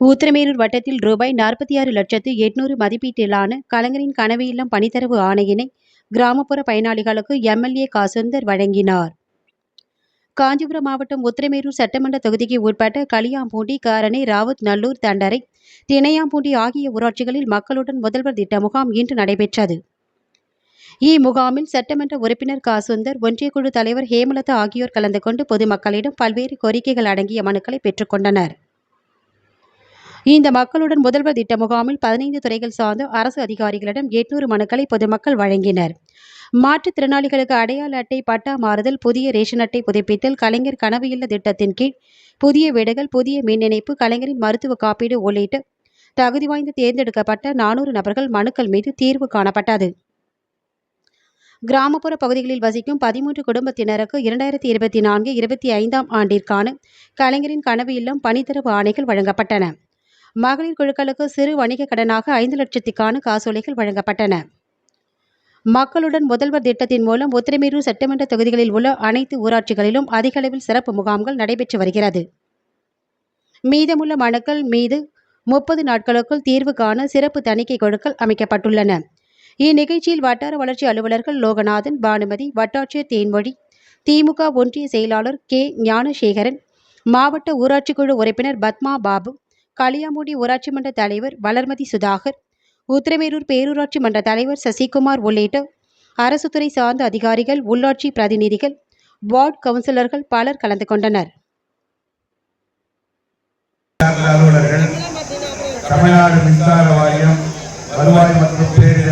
ஊத்திரமேரூர் வட்டத்தில் ரூபாய் நாற்பத்தி ஆறு லட்சத்து எட்நூறு மதிப்பீட்டிலான கலைஞரின் கனவு இல்லம் பணித்தரவு ஆணையினை கிராமப்புற பயனாளிகளுக்கு எம்எல்ஏ காசுந்தர் வழங்கினார். காஞ்சிபுரம் மாவட்டம் உத்திரமேரூர் சட்டமன்ற தொகுதிக்கு உட்பட்ட களியாம்பூண்டி காரணை ராவத் நல்லூர் தண்டரை திணையாம்பூண்டி ஆகிய ஊராட்சிகளில் மக்களுடன் முதல்வர் திட்ட முகாம் இன்று நடைபெற்றது. இம்முகாமில் சட்டமன்ற உறுப்பினர் காசுந்தர் ஒன்றிய குழு தலைவர் ஹேமலதா ஆகியோர் கலந்து கொண்டு பொதுமக்களிடம் பல்வேறு கோரிக்கைகள் அடங்கிய மனுக்களை பெற்றுக்கொண்டனர் இந்த மக்களுடன் முதல்வர் திட்ட முகாமில் பதினைந்து துறைகள் சார்ந்த அரசு அதிகாரிகளிடம் எட்நூறு மனுக்களை பொதுமக்கள் வழங்கினர். மாற்றுத்திறனாளிகளுக்கு அடையாள அட்டை பட்டா மாறுதல் புதிய ரேஷன் அட்டை புதுப்பித்தல் கலைஞர் கனவு இல்ல திட்டத்தின் கீழ் புதிய வீடுகள் புதிய மின் இணைப்பு கலைஞரின் மருத்துவ காப்பீடு உள்ளிட்ட தகுதி வாய்ந்து தேர்ந்தெடுக்கப்பட்ட நானூறு நபர்கள் மனுக்கள் மீது தீர்வு காணப்பட்டது. கிராமப்புற பகுதிகளில் வசிக்கும் பதிமூன்று குடும்பத்தினருக்கு இரண்டாயிரத்தி இருபத்தி நான்கு இருபத்தி ஐந்தாம் ஆண்டிற்கான கலைஞரின் கனவு இல்லம் பணித்தரவு ஆணைகள் வழங்கப்பட்டன. மகளிர் குழுக்களுக்கு சிறு வணிக கடனாக ஐந்து லட்சத்திற்கான காசோலைகள் வழங்கப்பட்டன. மக்களுடன் முதல்வர் திட்டத்தின் மூலம் உத்திரமேரூர் சட்டமன்ற தொகுதிகளில் உள்ள அனைத்து ஊராட்சிகளிலும் அதிக அளவில் சிறப்பு முகாம்கள் நடைபெற்று வருகிறது. மீதமுள்ள மனுக்கள் மீது முப்பது நாட்களுக்குள் தீர்வு காண சிறப்பு தணிக்கை குழுக்கள் அமைக்கப்பட்டுள்ளன. இந்நிகழ்ச்சியில் வட்டார வளர்ச்சி அலுவலர்கள் லோகநாதன் பானுமதி வட்டாட்சியர் தேன்மொழி திமுக ஒன்றிய செயலாளர் கே. ஞானசேகரன் மாவட்ட ஊராட்சி குழு உறுப்பினர் பத்மா பாபு களியாமூடி ஊராட்சி மன்ற தலைவர் வளர்மதி சுதாகர் உத்திரமேரூர் பேரூராட்சி மன்ற தலைவர் சசிகுமார் உள்ளிட்ட அரசு துறை சார்ந்த அதிகாரிகள் உள்ளாட்சி பிரதிநிதிகள் வார்டு கவுன்சிலர்கள் பலர் கலந்து கொண்டனர். தமிழ்நாடு மின்சார வாரியம் வருவாய் மற்றும் பேரிடர்